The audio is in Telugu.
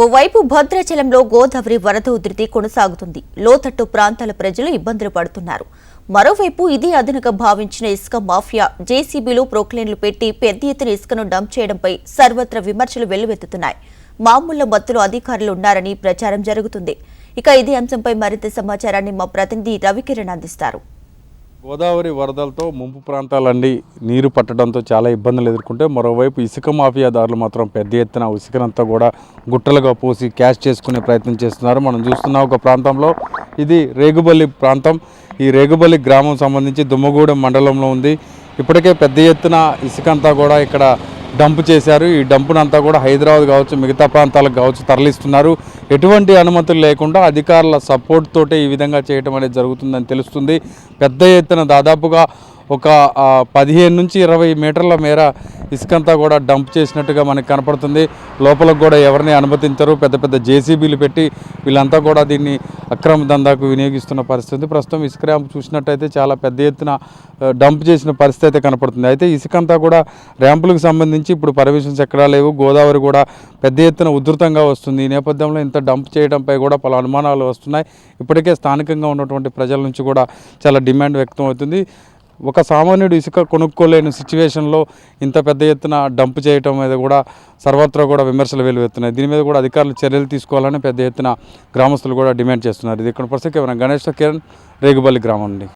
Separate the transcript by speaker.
Speaker 1: ఓవైపు భద్రాచలంలో గోదావరి వరద ఉధృతి కొనసాగుతుంది. లోతట్టు ప్రాంతాల ప్రజలు ఇబ్బందులు పడుతున్నారు. మరోవైపు ఇదే అదనగా భావించిన ఇసుక మాఫియా జేసీబీలు ప్రోక్లేన్లు పెట్టి పెద్ద ఎత్తున ఇసుకను డంప్ చేయడంపై సర్వత్రా విమర్శలు వెల్లువెత్తుతున్నాయి. మామూలు మత్తులో అధికారులు ఉన్నారని ప్రచారం జరుగుతుంది. ఇక ఇదే అంశంపై మరింత సమాచారాన్ని మా ప్రతినిధి రవికిరణ్ అందిస్తారు.
Speaker 2: గోదావరి వరదలతో ముంపు ప్రాంతాలన్నీ నీరు పట్టడంతో చాలా ఇబ్బందులు ఎదుర్కొంటే మరోవైపు ఇసుక మాఫియాదారులు మాత్రం పెద్ద ఎత్తున ఇసుకనంతా కూడా గుట్టలుగా పోసి క్యాష్ చేసుకునే ప్రయత్నం చేస్తున్నారు. మనం చూస్తున్న ఒక ప్రాంతంలో ఇది రేగుబల్లి ప్రాంతం. ఈ రేగుబల్లి గ్రామం సంబంధించి దుమ్మగూడెం మండలంలో ఉంది. ఇప్పటికే పెద్ద ఎత్తున ఇసుకంతా కూడా ఇక్కడ డంప్ చేశారు. ఈ డంపునంతా కూడా హైదరాబాద్ కావచ్చు మిగతా ప్రాంతాలకు కావచ్చు తరలిస్తున్నారు. ఎటువంటి అనుమతులు లేకుండా అధికారుల సపోర్ట్ తోటే ఈ విధంగా చేయటం అనేది జరుగుతుందని తెలుస్తుంది. పెద్ద ఎత్తున దాదాపుగా ఒక పదిహేను నుంచి ఇరవై మీటర్ల మేర ఇసుకంతా కూడా డంప్ చేసినట్టుగా మనకు కనపడుతుంది. లోపలకు కూడా ఎవరిని అనుమతించరు. పెద్ద పెద్ద జేసీబీలు పెట్టి వీళ్ళంతా కూడా దీన్ని అక్రమ దందాకు వినియోగిస్తున్న పరిస్థితి. ప్రస్తుతం ఇసుక ర్యాంప్ చూసినట్టయితే చాలా పెద్ద ఎత్తున డంప్ చేసిన పరిస్థితి అయితే కనపడుతుంది. అయితే ఇసుకంతా కూడా ర్యాంపులకు సంబంధించి ఇప్పుడు పర్మిషన్స్ ఎక్కడా లేవు. గోదావరి కూడా పెద్ద ఎత్తున ఉధృతంగా వస్తుంది. ఈ నేపథ్యంలో ఇంత డంప్ చేయడంపై కూడా పలు అనుమానాలు వస్తున్నాయి. ఇప్పటికే స్థానికంగా ఉన్నటువంటి ప్రజల నుంచి కూడా చాలా డిమాండ్ వ్యక్తం అవుతుంది. ఒక సామాన్యుడు ఇసుక కొనుక్కోలేని సిచ్యువేషన్లో ఇంత పెద్ద ఎత్తున డంప్ చేయటం మీద కూడా సర్వత్రా కూడా విమర్శలు వెలువెత్తున్నాయి దీని మీద కూడా అధికారులు చర్యలు తీసుకోవాలని పెద్ద ఎత్తున గ్రామస్తులు కూడా డిమాండ్ చేస్తున్నారు. ఇది ఇక్కడ పరిస్థితి గణేష్ కిరణ్ రేగుబల్లి గ్రామం అండి